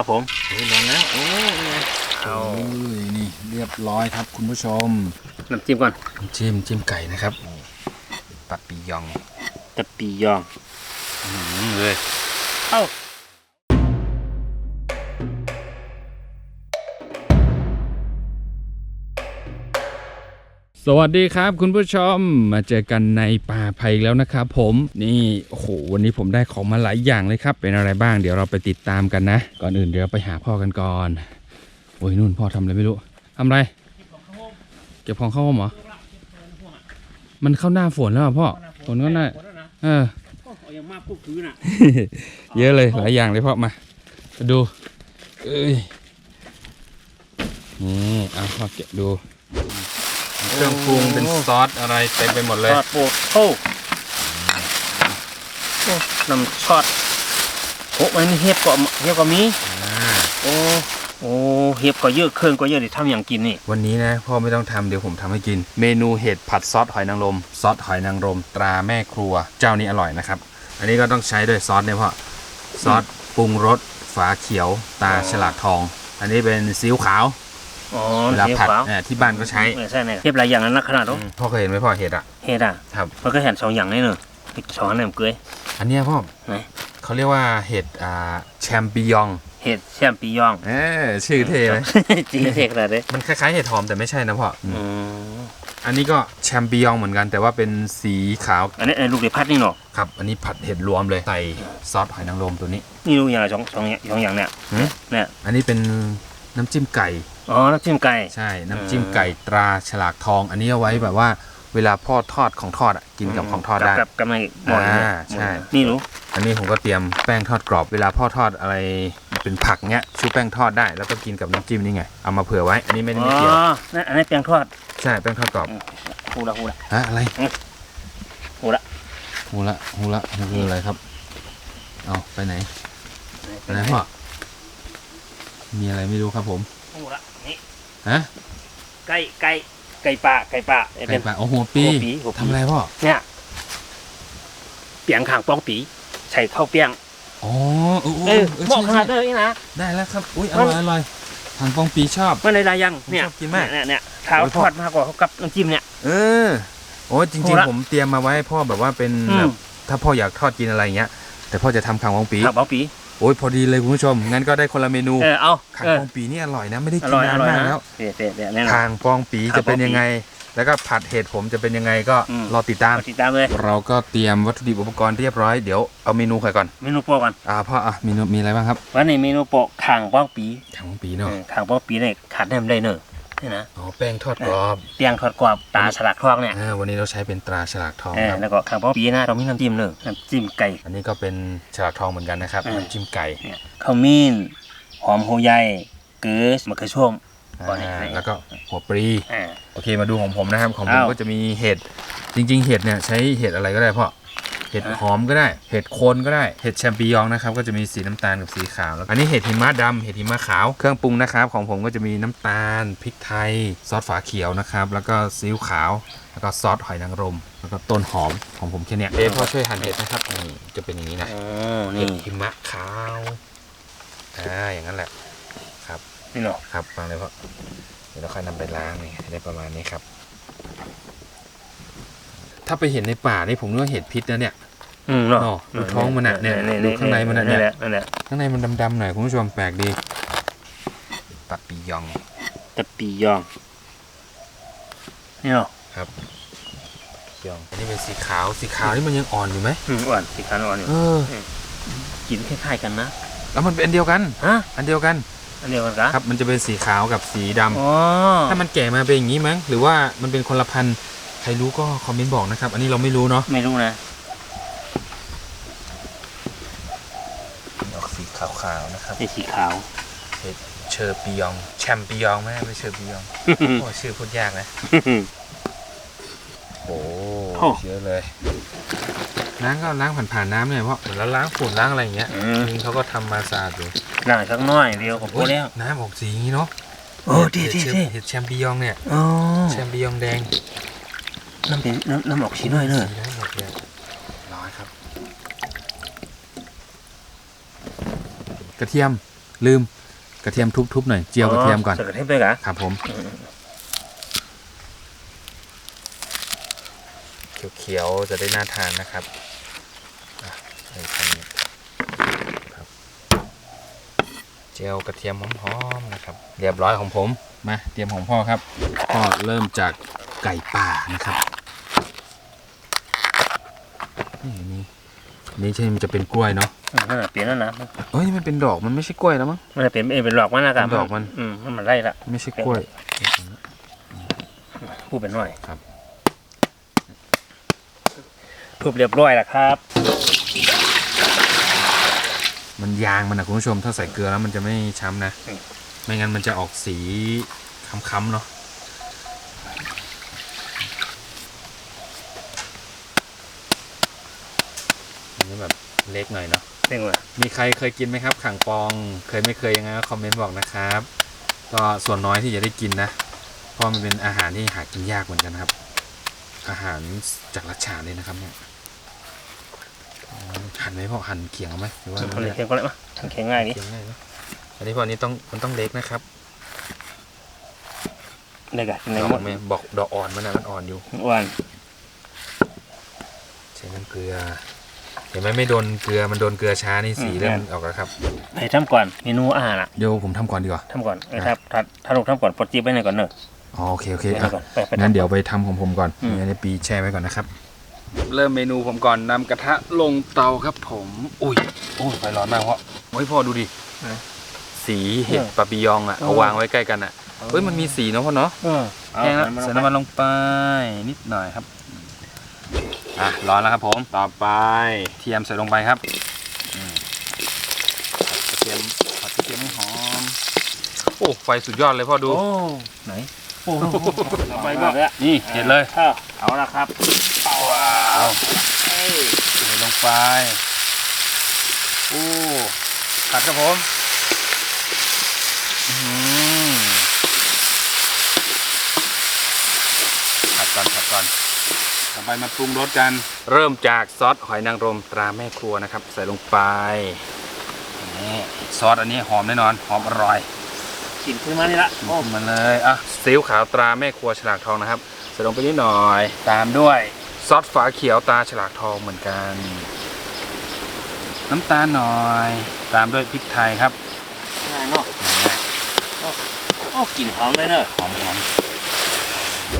ครับผมเฮ้ยลองแล้วโอ้ยโอ้ยนี่เรียบร้อยครับคุณผู้ชมน้ำจิ้มก่อนจิ้มจิ้มไก่นะครับปักปียองตะปียองอืมเลยเอ้า สวัสดีครับคุณผู้ชมมาเจอกันในป่าไผ่แล้วนะครับผมนี่โอ้โหวันนี้ผมได้ของมาหลายอย่างเลยครับ เป็นอะไรบ้างเดี๋ยวเราไปติดตามกันนะ ก่อนอื่นเดี๋ยวไปหาพ่อกันก่อนโอ้ยนู่นพ่อทำอะไรไม่รู้ทำอะไรเก็บของเข้าห้องเหรอมันเข้าหน้าฝนแล้วอะพ่อฝนก็น่าเออเอาอย่างมากปุ๊บพื้นอะเยอะเลยหลายอย่างเลยพ่อมามาดูเอ้ยนี่เอาพ่อเก็บดู เครื่องปรุงเป็นซอสอะไรเต็มไปหมดเลยทอดโปะโอ้โอ้น้ำช็อตโอ้มันเห็บก็เห็บก็มีอ่าโอ้โอ้เห็บก็เยอะเครื่องก็เยอะเดี๋ยวทำอย่างกินนี่ วันนี้นะพ่อไม่ต้องทำเดี๋ยวผมทำให้กิน เมนูเห็ดผัดซอสหอยนางรมซอสหอยนางรมตราแม่ครัว เจ้านี้อร่อยนะครับ อันนี้ก็ต้องใช้ด้วยซอสเนี่ยพ่อซอสปรุงรสฝาเขียวตาฉลากทอง อันนี้เป็นซีอิ๊วขาว อ๋อเวลาเห็บผัดขาวเนี่ยที่บ้านก็ใช้เออใช่เนี่ยเห็บหลายอย่างนั้นนะขนาดอืนั้นมพ่อเคยเห็นไหมพ่อเห็ดอะเห็ดอะครับ มันก็เห็นสองอย่างนี่เนอะสองอันนั้นเกย อันเนี้ยพ่อไหน เขาเรียกว่าเห็ดอ่าแชมปิญองเห็ดแชมปิญองเออชื่อเท่ไหมจริงเท่ขนาดนี้มันคล้ายๆเห็ดหอมแต่ไม่ใช่นะพ่อออืมอันนี้ก็แชมปิญองเหมือนกัน แต่ว่าเป็นสีขาวอันนี้อันนี้ลูกเดือพัดนี่เนาะครับ อันนี้ผัดเห็ดรวมเลยใส่ซอสหอยนางรมตัวนี้ นี่ลูกอย่างไรสองสองอย่างสองอย่างเนี่ยหืม เนี่ยอันนี้เป็นน้ำจิ้มไก่ อ๋อ น้ำจิ้มไก่ ใช่ น้ำจิ้มไก่ตราฉลากทอง อันนี้เอาไว้แบบว่าเวลาพ่อทอดของทอดอะกินกับของทอดได้กับกับในหม้อนี่อ่าใช่ นี่รู้ อันนี้ผมก็เตรียมแป้งทอดกรอบ เวลาพ่อทอดอะไรเป็นผักเนี้ยชุบแป้งทอดได้ แล้วก็กินกับน้ำจิ้มนี่ไง เอามาเผื่อไว้ อันนี้ไม่ได้อ๋ไม่อเกี่ยวนั่นอันนี้แป้งทอด ใช่ แป้งทอดกรอบหูละหูละฮะอะไรหูละหูละหูละหูคืออะไรครับ เอาไปไหนไปไหนพ่อมีอะไรไม่รู้ครับผมหูละนี่ ฮะไก่ไก่ไก่ป่าไก่ป่าไก่เป็นปลาโอ้โหปีหัวปีหัวปีทำอะไรพ่อเนี่ยเปียงขางป้องปีใส่ข้าวเปียงอ๋อเออเอเอออเออเหมาะขใช่นาดใช่นี้นะได้แล้วครับอุ้ยอมันร่อยอร่อยทางปองปีชอบมันในลายยังเนี่ยผมชอบกินมากเนี่ยเนี่ยเท้าโอ้ยทพ่ออดมากกว่าเขากับน้ำจิ้มเนี่ยเออโอ้ยจโหริงละๆผมเตรียมมาไว้ให้พ่อแบบว่าเป็นอืมแบบถ้าพ่ออยากทอดกินอะไรอย่างเงี้ยแต่พ่อจะทำขังปองปีขางป้องปี โอ้ยพอดีเลยคุณผู้ชม งั้นก็ได้คนละเมนูเออเอาขังเออปองปีนี่อร่อยนะไม่ได้อกินร่อยอนานร่อยมากนะแล้วเด็ดเด็ดเด็ดแน่นอนทางปองปีขังจะเป็นปองปียังไง แล้วก็ผัดเห็ดผมจะเป็นยังไงก็อืมรอติดตามเอาติดตามเลยเราก็เตรียมวัตถุดิบอุปกรณ์เรียบร้อยเดี๋ยวเอาเมนูใครก่อนเมนูโปรก่อนอ่าพ่ออะเมนูมีอะไรบ้างครับวันนี้เมนูโปรขางป้องปีขังปองปีเนาะเออขางป้องปีเนี่ยขาดได้ไม่ได้เนอะ นี่นะอ๋อแป้งทอดกรอบเปียงทอดกรอบตาฉลากทองเนี่ยอ่าวันนี้เราใช้เป็นตราฉลากทองเออครับแล้วก็ขางป้องปีนะเรามีน้ำจิ้มเนอะน้ำจิ้มไก่ อันนี้ก็เป็นฉลากทองเหมือนกันนะครับเออน้ำจิ้มไก่เนี่ยข้าวมีนหอมหัวใหญ่เกลือมะเขือส้มก่อนอ่าให้แล้วก็หัวปรีอ่า โอเคมาดูของผมนะครับของผมอ้าว ก็จะมีเห็ดจริง ๆ เห็ดเนี่ยใช้เห็ดอะไรก็ได้พ่อ เห็ดอะหอมก็ได้ เห็ดโคนก็ได้ เห็ดแชมปิญองนะครับก็จะมีสีน้ำตาลกับสีขาวแล้วอันนี้เห็ดหิมะดำเห็ดหิมะขาว เครื่องปรุงนะครับของผมก็จะมีน้ำตาลพริกไทย ซอสฝาเขียวนะครับ แล้วก็ซีอิ๊วขาว แล้วก็ซอสหอยนางรม แล้วก็ต้นหอมของผมแค่เนี้ยเอ๊ะพ่อช่วยหั่นเห็ดนะครับนี่จะเป็นอย่างนี้นะอ๋อเห็นี่ดหิมะขาวอ่าอย่างนั้นแหละนี่เนาะครับฟังเลยพ่อเดี๋ยวเราค่อยนำไปล้างนี่ให้ได้ประมาณนี้ครับ ถ้าไปเห็นในป่านี่ผมนึกว่าเห็ดพิษนะเนี่ยอืมเนาะเนาะดูท้องมันน่ะเนี่ยดูข้างในมันน่ะเนี่ยแหละนั่นแหละข้างในมันดำๆหน่อยคุณผู้ชมแปลกดีปักปียองตะปียองนี่เนาะปียองอันนี้เป็นสีขาวสีขาวนี่มันยังอ่อนอยู่ไหมอืมอ่อนสีขาวอ่อนอยู่เออกินคล้ายๆกันนะแล้วมันเป็นอันเดียวกันฮะอันเดียวกันอันเดียวกันกะครับมันจะเป็นสีขาวกับสีดำอ๋อถ้ามันแก่มาเป็นอย่างนี้มั้งหรือว่ามันเป็นคนละพันธุ์ใค รรู้ก็คอมเมนต์บอกนะครับ อันนี้เราไม่รู้เนาะไม่รู้นะออกสีขาวๆนะครับนี่สีขาวเชอร์ปิยอง แชมปิยองไม่ใช่ไม่เชอร์ปิยอง โอ้ชื่อพูดยากนะ โอ้โอ้ เยอะเลย ล้างก็ล้างผ่านๆน้ำเนี่ยเพราะเหมือนเราล้างฝุ่นล้างอะไรอย่างเงี้ยอืม จริงเขาก็ทำมาสะอาดอยู่น่าสักหน้อยเดียวก็พอแล้ว น้ำออกสีอย่างงี้เนาะโอ้ดีดีเห็ดีเห็ดแชมปิยองเนี่ยอ๋อแชมปิยองแดง น้ำเป็นน้ำน้ำออกสีหน่อยเนอะสีได้หมดเลยร้อยครับ กระเทียมลืมกระเทียมทุบๆหน่อยเจียวกระเทียมก่อนใส่กระเทียมด้วยเหรอครับผมเขียวๆจะได้น่าทานนะครับอะใส่คันนี้ครับเจียวกระเทียมหอมๆนะครับ เรียบร้อยของผมมาเตรียมของพ่อครับพ่อเริ่มจากไก่ป่านะครับนี่นี่ นี่ใช่มันจะเป็นกล้วยเนาะอืมนั่นน่ะเปลี่ยนแล้วนะเอ้ยนี่มันเป็นดอกมันไม่ใช่กล้วยแล้วมั้ง มันจะเปลี่ยนเป็นเป็นหลอกมันนะครับเป็นดอกมัน อืมมันไล่ละไม่ใช่กล้วย พูดเป็นหน่อยครับ ทุบเรียบร้อยแล้วครับ มันยางมันนะคุณผู้ชมถ้าใส่เกลือแล้วมันจะไม่ช้ำนะ ไม่งั้นมันจะออกสีค้ำๆเนาะอันนี้แบบเล็กหน่อยเนาะเร่งเลยมีใครเคยกินไหมครับขังปอง เคยไม่เคยยังไงก็คอมเมนต์บอกนะครับ ก็ส่วนน้อยที่จะได้กินนะเพราะมันเป็นอาหารที่หากินยากเหมือนกันครับ อาหารจากรัชฉานเลยนะครับเนี่ยอืมหั่นไหมพ่อหั่นเขียงเอาไหมหรือว่าคนเลยเคียงก็เลยมั้ยเคียงง่ายนี่เขียงง่ายไหมอันนี้พออันนี้ต้องมันต้องเล็กนะครับได้กันในดอกหมดมันบอกดอกอ่อนมันนะมันอ่อนอยู่อ้วนใช้น้ำเกลือ เห็นไหมไม่โดนเกลือมันโดนเกลือช้านี่สีเริ่มออกแล้วครับให้ทำก่อนเมนูอาหารอะเดี๋ยวผมทำก่อนดีกว่าทำก่อนเออถ้าถ้าถ้าลูกทำก่อนปลดจีบไว้หน่อยก่อนเนอะอ๋อโอเคโอเคไว้หน่อะอยก่อนไปไปงั้นทำเดี๋ยวไปทำของผมก่อนอืมอันนี้ปีแช่ไว้ก่อนนะครับ เริ่มเมนูผมก่อนนำกระทะลงเตาครับผม อุ้ยโอ้ยไฟร้อนมากเพราะโอ้ยพ่อดูดิสีเห็ดปาปิยองอะเอาวางไว้ใกล้กันอะเฮ้ยมันมีสีเนาะพ่อเนาะเออเอาแห้งแล้วเอาใส่น้ำมันลงไปนิดหน่อยครับ อะร้อนแล้วครับผม ต่อไปเทียมใส่ลงไปครับอืมผัดกระเทียมผัดกระเทียมให้หอม โอ้ไฟสุดยอดเลยพ่อดู โอ้ไหนโอ้เอาไปก็นี่เห็ดเลยเอาเอาละครับว้าวเอ้ยใส่ลงไปโอ้ผัดครับผมอื้อหือผัดก่อนผัดก่อน ต่อไปมาปรุงรสกัน เริ่มจากซอสหอยนางรมตราแม่ครัวนะครับ ใส่ลงไปนี่ซอสอันนี้หอมแน่นอนหอมอร่อยกินขึ้นมานี่ละโอ้มันเลยอะซีอิ๊วขาวตราแม่ครัวฉลากทองนะครับใส่ลงไปนิดหน่อย ตามด้วยซอสฝาเขียวตราฉลากทองเหมือนกัน น้ำตาลหน่อย ตามด้วยพริกไทยครับง่ายเนาะโอ้กลิ่นหอมเลยเนอะหอมหอม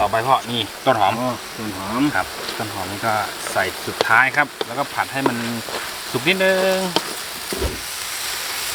ต่อไปพ่อนี่ต้นหอม ต้นหอมครับ ต้นหอมนี่ก็ใส่สุดท้ายครับ แล้วก็ผัดให้มันสุกนิดนึง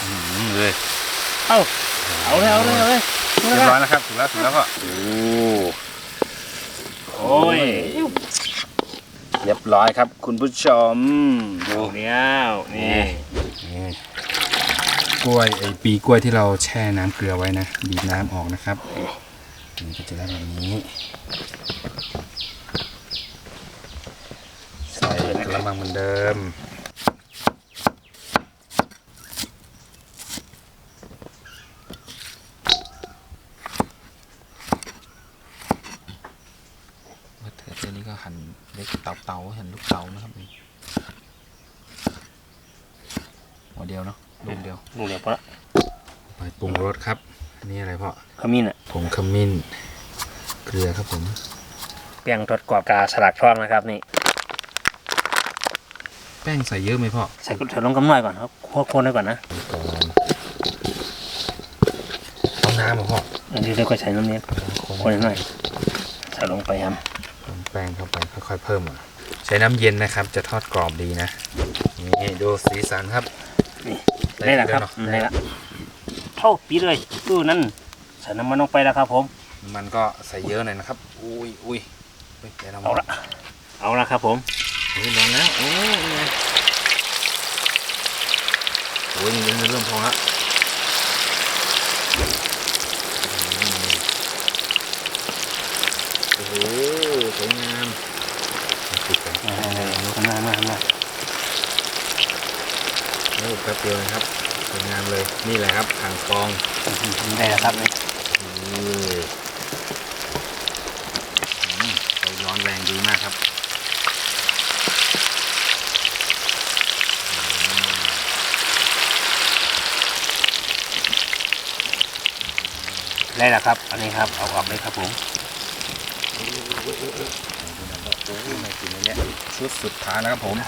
อื้อหือเลยเอาเอาเลยเอาเลยเอาเลยเรียบร้อยแล้วครับถูกแล้วถูกแล้วก็โอ้โอ้ยเรียบร้อยครับ คุณผู้ชมดูเนี่ยนี่นี่กล้วยไอปีกล้วยที่เราแช่น้ำเกลือไว้นะบีบน้ำออกนะครับ นี่ก็จะได้แบบนี้ ใส่กระมังเหมือนเดิมมะเขือเทศนี่ก็หั่นเล็กเตาเตาๆหั่นลูกเตานะครับนี่หัวเดียวเนาะลูกเดียวดูเดี๋ยวพอละไปปรุงรสครับ อันนี้อะไรพ่อขมิ้นอะ ผงขมิ้น เกลือครับผมแป้งทอดกรอบกาสลัดทองนะครับนี่แป้งใส่เยอะไหมพ่อใส่กุใส่ลงกำหน่อยก่อนครับคั่วคนไว้ก่อนนะก่อนเอาน้ำมาพ่ออันนี้เดี๋ยวก็ใส่น้ำเนี้ยคนคนหน่อยใส่ลงไปครับเติมแป้งเข้าไปค่อยๆเพิ่มอะใช้น้ำเย็นนะครับ จะทอดกรอบดีนะนี่ดูสีสันครับนี่ได้แล้วครับเนอะได้แล้วเท่าปีเลยตู้นั้น ใส่น้ำมันลงไปแล้วครับผม มันก็ใส่เยอะหน่อยนะครับ อุ้ยอุ้ยเฮ้ยดี๋ยวรเอาละเอาละครับผมนี่ลองแล้วโอ้ยไงโอ้ยนี่เริ่มพองแล้วอืมโอ้โหสวยงามติดกัน มามามามา โอ้แป๊บเดียวนะครับสวยงามเลยนี่แหละครับอ่างฟองได้แล้วครับนี่นี่อืมไฟร้อนแรงดีมากครับอืมได้แล้วครับ อันนี้ครับ เอาออกเลยครับผมโอ้ไม่กินเลยเนี่ยชุดสุดท้ายแล้วครับผม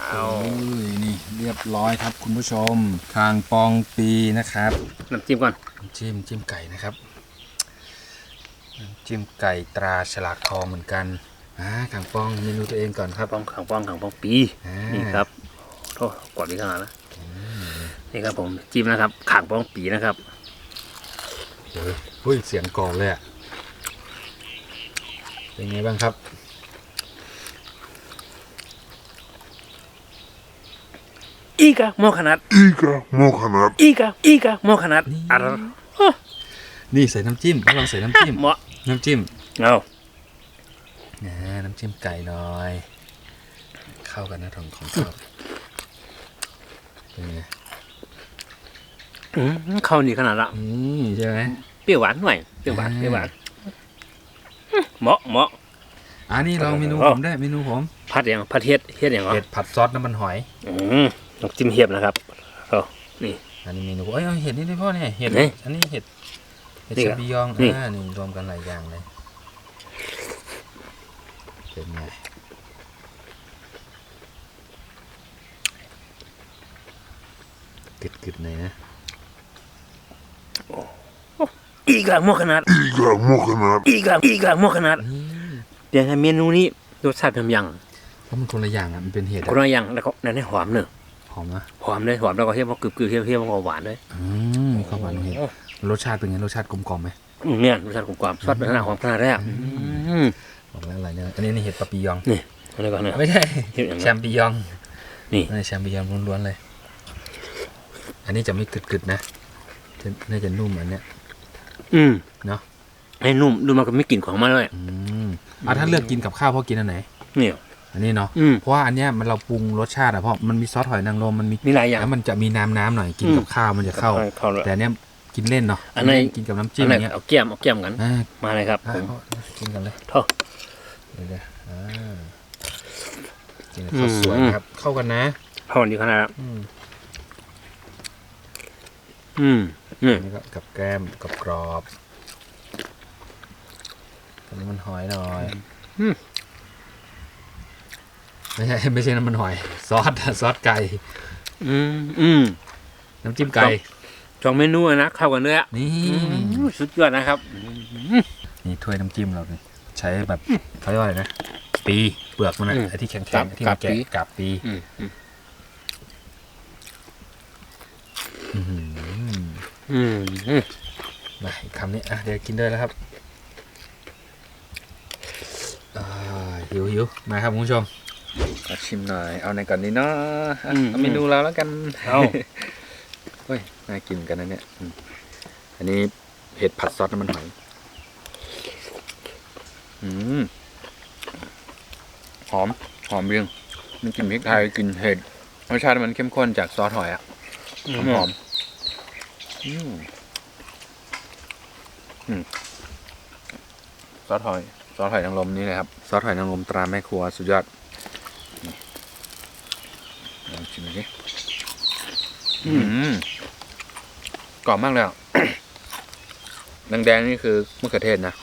เอา โอ้ ยนี่เรียบร้อยครับคุณผู้ชม คางปองปีนะครับ น้ำจิ้มก่อน จิ้มจิ้มไก่นะครับน้ำจิ้มไก่ตราฉลากทองเหมือนกันอ่าคางปองเมนูตัวเองก่อนครับ ป้องขังป้องขังป้องปี อ่านี่ครับโทษกดนี้ขนาดนะ นี่ครับผมจิ้มนะครับขางป้องปีนะครับ เฮ้ยเฮ้ยเสียงกรอบเลยอะเป็นไงบ้างครับ อีกะโมขนาด Iga Mohamed. อีกะอีกะโมขนาดอะไรนี่ใส่น้ำจิ้มลองใส่น้ำจิ้มเหมาะน้ำจิ้มเอาอ่าน้ำจิ้มไก่หน่อย เข้ากันนะของของเข้าเป็นไงอืมเข้านี่ขนาดละอืมใช่ไหมเปรี้ยวหวานหน่อยเปรี้ยวหวานอ่าเปรี้ยวหวานอืมเหมาะเหมาะอ่านี่ลองเมนูอ๋อผมได้เมนูผมผัดอย่างผัดเฮ็ดเฮ็ดอย่างเหรอเห็ดผัดซอสน้ำมันหอย อืม ต้องจิ้มเห็บนะครับเอานี่ อันนี้เมนูเอ้ยเอาเห็ดนี่ด้วยพ่อเนี่ยเห็ดไหนอันนี้เห็ดเห็ดนี่ชาเหรอบิยองนี่ อ่านี่รวมกันหลายอย่างเลยเป็นไงกึดกึดๆหน่อยนะอีกะโมขนาด Iga Mohamed. อีกะอีกะโมขนาดนี่เดี๋ยวให้เมนูนี้รสชาติเป็นยังเพราะมันคนละอย่างอะมันเป็นเห็ดคอะนละอย่างแล้วก็นั่นให้หอมเนอะ หอมนะหอมเลยหอมแล้วก็เฮี้ยมันกรึบกรึบเฮี้ยเฮี้ยมันก็หวานเลยอืมมีความหวานของเห็ดรสชาติเป็นไงรสชาติกลมกล่อมไหมอืมเนี่ยรสชาติกลมกล่อมซอสเป็นขนาดหอมขนาดแรกอืมบอกแล้วอะไรเนี่ยอันนี้นี่เห็ดปาปิยองอะไรก่อนเนี่ยไม่ใช่เห็ดอย่างแชนั้นมปิยอง นี่อันนี้แชมปิยองล้วนๆเลย อันนี้จะไม่กึดๆนะจะน่าจะนุ่มอันเนี้ยอืมเนอะให้นุ่มดูมันก็ไม่กลิ่นของมันเลยอืมอะถ้าเลือกกินกับข้าวพ่อกินอันไหนเนี่ย อันนี้เนาะอืม เพราะว่าอันเนี้ยมันเราปรุงรสชาติอะเพราะมันมีซอสหอยนางรมมันมีมีหลายอย่าง แล้วมันจะมีน้ำน้ำๆหน่อยกินอืมกับข้าวมันจะเข้า เข้าเลย แต่อันเนี้ยกินเล่นเนาะอันไหน กินกับน้ำจิ้จิ้มมอย่างเงี้ยเอาแก้มเอาแก้มกัน อ่ามาเลยครับอะผมเอากินกันเลยโท่เดี๋ยวๆอ่ากินกับข้าวสวยนะครับ เข้ากันนะ เข้ากันดีขนาดนั้นอืมอืมนี่อันนี้ก็กับแก้มกับกรอบอันนี้มันหอยหน่อย ไม่ใช่ไม่ใช่น้ำมันหอย ซอสซอสไก่ อืมอืมน้ำจิ้มไก่สองเมนูอะนะเข้ากันเลยอะนี่อืมสุดยอดนะครับนี่ถ้วยน้ำจิ้มเราเนี่ยใช้แบบเขาเรียกว่าอะไรนะปีเปลือกมันอะอืมไอ้ที่แข็งกาบๆที่มันแกะกาบปีกาบปีอืมอืมอื้อหืออืมอืมมาอีกคำนี้อะเดี๋ยวกินด้วยแล้วครับอ่าหิวหิวมาครับคุณผู้ชม มาชิมหน่อย เอาในก่อนนี้เนาะอะเอาเมนูเราแล้วกัน เอาเฮ้ย น่ากินกันนะเนี่ยอืมอันนี้เห็ดผัดซอสน้ำมันหอยอืมหอม หอมเรียงมันกลิ่นพริกไทยกลิ่นเห็ดรสชาติมันเข้มข้นจากซอสหอยอะหอมหอมอืมอืมซอสหอย ซอสหอยนางรมนี่เลยครับ ซอสหอยนางรมตราแม่ครัวสุดยอดนี่ลองชิมดูสิ อืม กรอบมากเลยอะแดงๆนี่คือมะเขือเทศนะ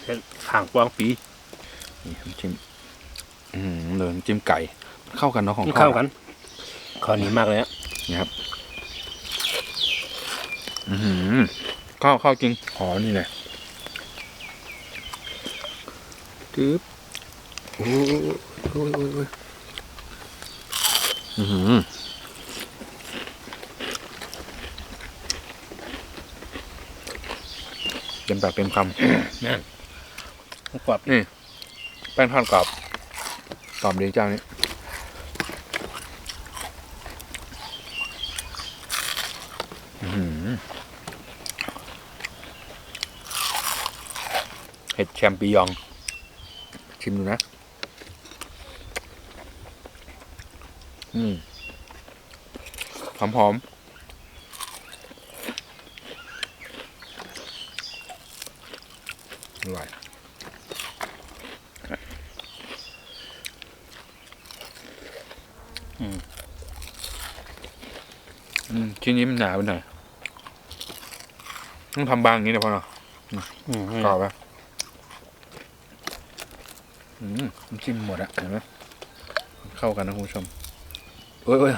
ข่างกวางปีนี่น้ำจิ้มอืมเลยน้ำจิ้มไก่ เข้ากันเนาะของเข้ากันข้อนี้มากเลยอะนี่ครับ อือหือเข้าเข้าจริงหอมนี่เลยจึ๊บโอ้ยโอ้ยโอ้ยโอ้ยอือหือเต็มปากเต็มคำนั่นกรอบนี่แป้งทอดกรอบกรอบดีเจ้านี้อื้อหือเห็ดแชมปิยอง ชิมดูนะ อืม หอมหอมอร่อย ร อืม ชิ้นนี้มันหนาไปหน่อยต้องทำบางอย่างนี้นะพ่อเนาะอืมกรอบปะอืมน้ำจิ้มหมดอะเห็นไหมเข้ากันนะคุณผู้ชมโอ้ยโอ้ย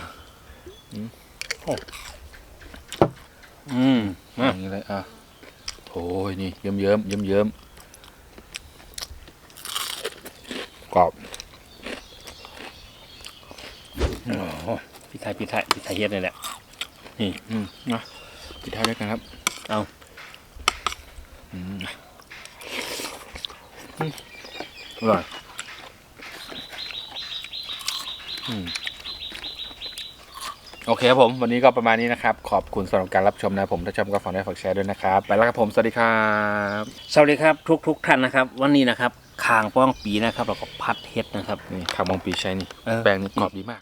อืมอมาย่างนี้เลยอะโอ้ยนี่เยิ้มเยิ้มเยิ้มเยิ้มกรอบโอ้โหพี่ไทยพี่ไทยพี่ไทยเฮ็ดนี่แหละ อืมนะปิดท้ายด้วยกันครับ เอาอืมอืมอร่อยอืมโอเคครับผม วันนี้ก็ประมาณนี้นะครับ ขอบคุณสำหรับการรับชมนะผมถ้าชอบก็ฝากได้ฝากแชร์ด้วยนะครับ ไปแล้วครับผม สวัสดีครับ สวัสดีครับทุกทุกๆท่านนะครับ วันนี้นะครับคางป้องปีนะครับ แล้วก็พัดเฮ็ดนะครับ นี่ข่าวมองปีใช้นี่เออแปลงนี่กรอบดีมาก